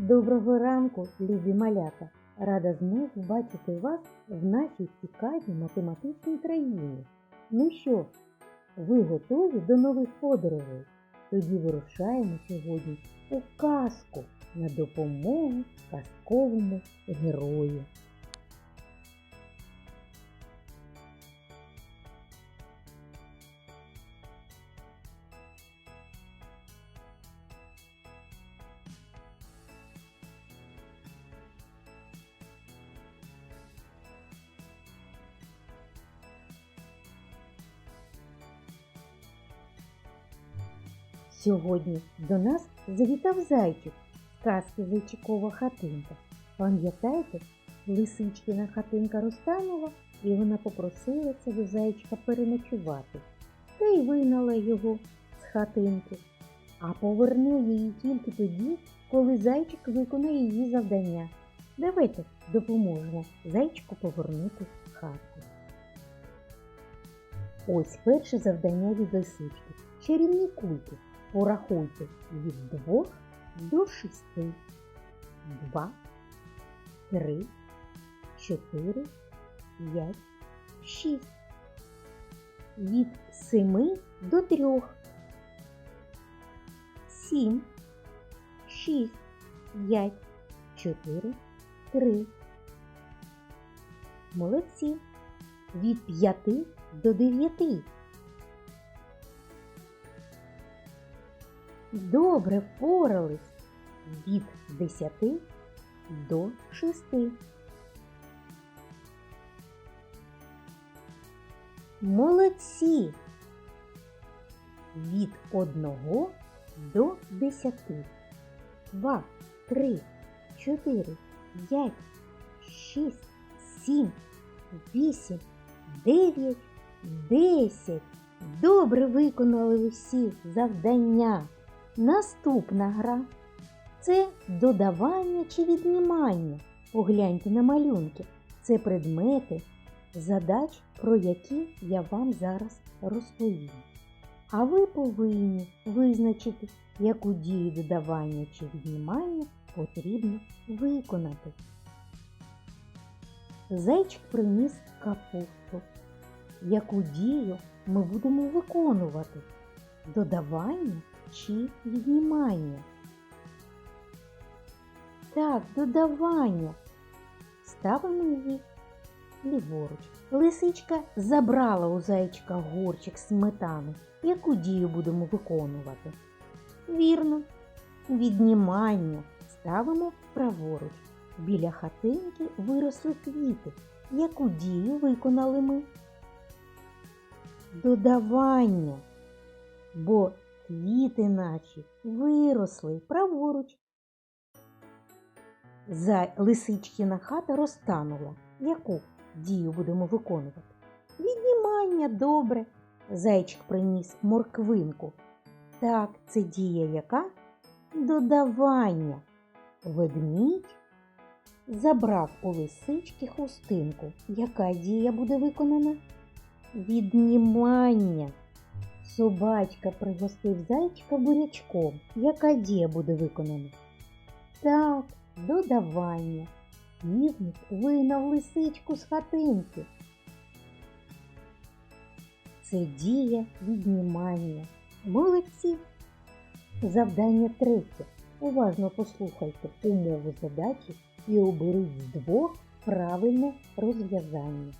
Доброго ранку, любі малята! Рада знову бачити вас в нашій цікавій математичній країні. Ну що, ви готові до нових подорожей? Тоді вирушаємо сьогодні у казку на допомогу казковому герою. Сьогодні до нас завітав зайчик з казки Зайчикова хатинка. Пам'ятаєте, лисичкина хатинка розтанула, і вона попросилася до зайчика переночувати та й вигнала його з хатинки, а поверне її тільки тоді, коли зайчик виконає її завдання. Давайте допоможемо зайчику повернути хатку. Ось перше завдання від лисички. Чарівні кульки. Порахуйте від двох до шести. Два, три, чотири, п'ять, шість. Від семи до трьох. Сім, шість, п'ять, чотири, три. Молодці. Від п'яти до дев'яти. Добре впорались від 10 до 6. Молодці від 1 до 10. 2, 3, 4, 5, 6, 7, 8, 9, 10. Добре виконали всі завдання. Наступна гра це додавання чи віднімання. Погляньте на малюнки. Це предмети, задач, про які я вам зараз розповім. А ви повинні визначити, яку дію додавання чи віднімання потрібно виконати. Зайчик приніс капусту. Яку дію ми будемо виконувати? Додавання чи віднімання? Так, додавання. Ставимо її ліворуч. Лисичка забрала у зайчика горчик сметани. Яку дію будемо виконувати? Вірно, віднімання. Ставимо праворуч. Біля хатинки виросли квіти. Яку дію виконали ми? Додавання. Бо квіти наші виросли праворуч. За лисичкина хата розтанула. Яку дію будемо виконувати? Віднімання добре. Зайчик приніс морквинку. Так, це дія яка? Додавання. Ведмідь забрав у лисички хустинку. Яка дія буде виконана? Віднімання. Собачка пригостив зайчика бурячком. Яка дія буде виконана? Так, додавання. Півник вигнав лисичку з хатинки. Це дія віднімання. Молодці. Завдання третє. Уважно послухайте умову задачі і оберіть з двох правильне розв'язання.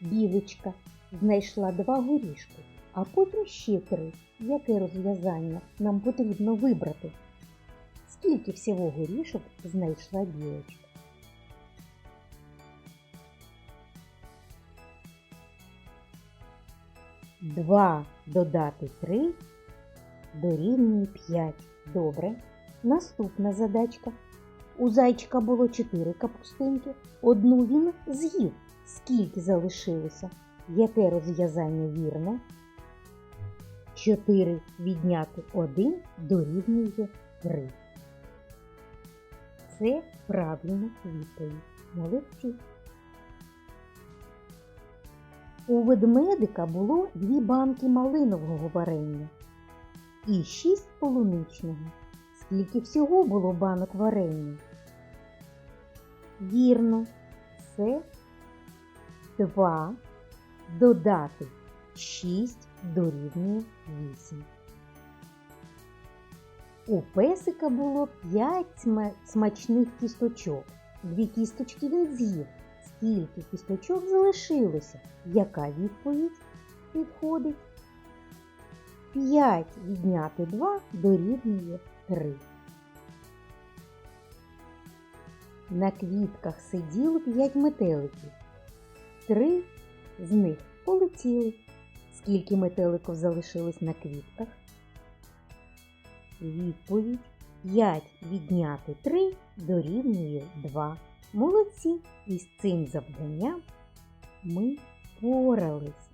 Білочка знайшла два горішки, а потім ще три. Яке розв'язання нам потрібно вибрати? Скільки всього горішок знайшла білочка? Два додати три дорівнює п'ять. Добре. Наступна задачка. У зайчика було чотири капустинки. Одну він з'їв. Скільки залишилося? Яке розв'язання вірне? 4 відняти 1 дорівнює 3. Це правильна відповідь. Молодці. У ведмедика було дві банки малинового варення і шість полуничного. Скільки всього було банок варення? Вірно, це 2 додати 6 дорівнює 8. У песика було 5 смачних кісточок. Дві кісточки він з'їв. Скільки кісточок залишилося? Яка відповідь підходить? 5 відняти 2 дорівнює 3. На квітках сиділо 5 метеликів. Три з них полетіли. Скільки метеликів залишилось на квітках? Відповідь 5 відняти 3 дорівнює 2. Молодці! І з цим завданням ми впорались.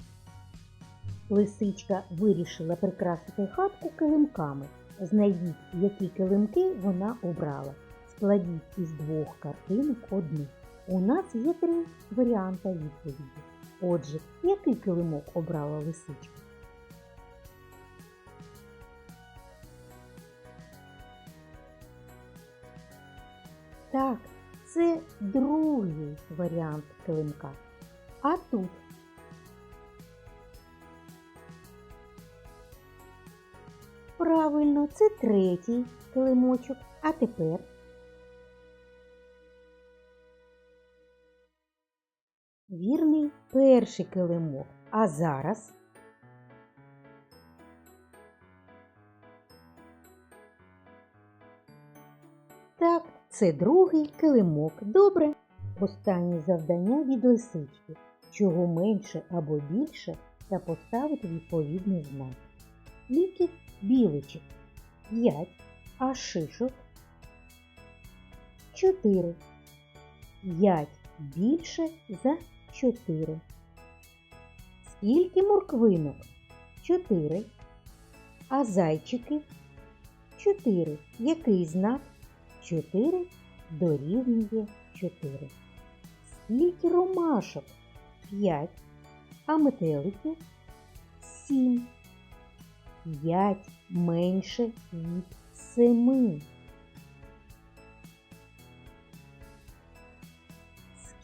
Лисичка вирішила прикрасити хатку килимками. Знайдіть, які килимки вона обрала. Складіть із двох картинок одну. У нас є три варіанти відповіді. Отже, який килимок обрала лисичка? Так, це другий варіант килимка. А тут правильно, це третій килимочок. А тепер перший килимок. А зараз так, це другий килимок. Добре. Останнє завдання від лисички. Чого менше або більше, та поставити відповідний знак. Скільки білочок? 5, а шишок 4. 5 більше за 4. Скільки морквинок? 4. А зайчики 4. Який знак? 4 дорівнює 4. Скільки ромашок? 5. А метеликів 7. 5 менше від 7.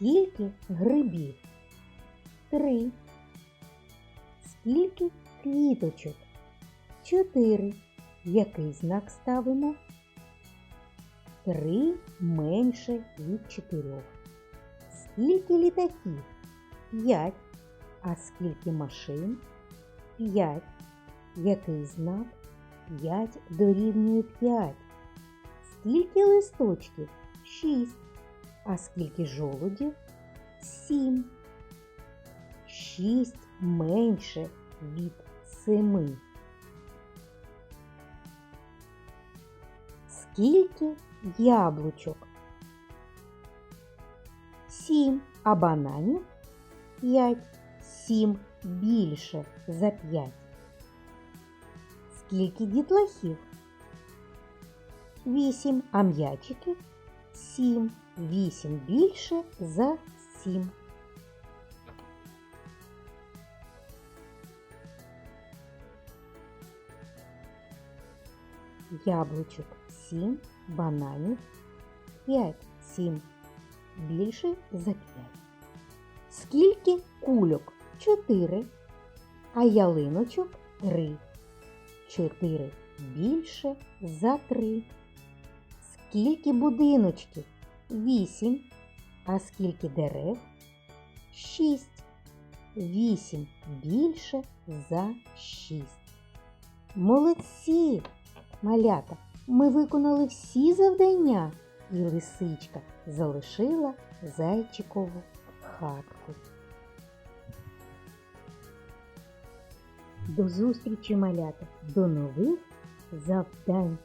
Скільки грибів? 3. Скільки квіточок? 4. Який знак ставимо? 3 менше від 4. Скільки літаків? 5. А скільки машин? 5. Який знак? 5 дорівнює 5. Скільки листочків? 6. А скільки жолудів? 7. 6 менше від 7. Скільки яблучок? 7. А бананів? 5. 7 більше за 5. Скільки дітлахів? 8. А м'ячиків? 7. 8 більше за 7. Яблучок 7, бананів 5, 7 більше за 5. Скільки кульок? 4, а ялиночок 3. 4 більше за 3. Скільки будиночків? 8. А скільки дерев? 6. 8 більше за 6. Молодці! Малята, ми виконали всі завдання, і лисичка залишила зайчикову хатку. До зустрічі, малята, до нових завдань!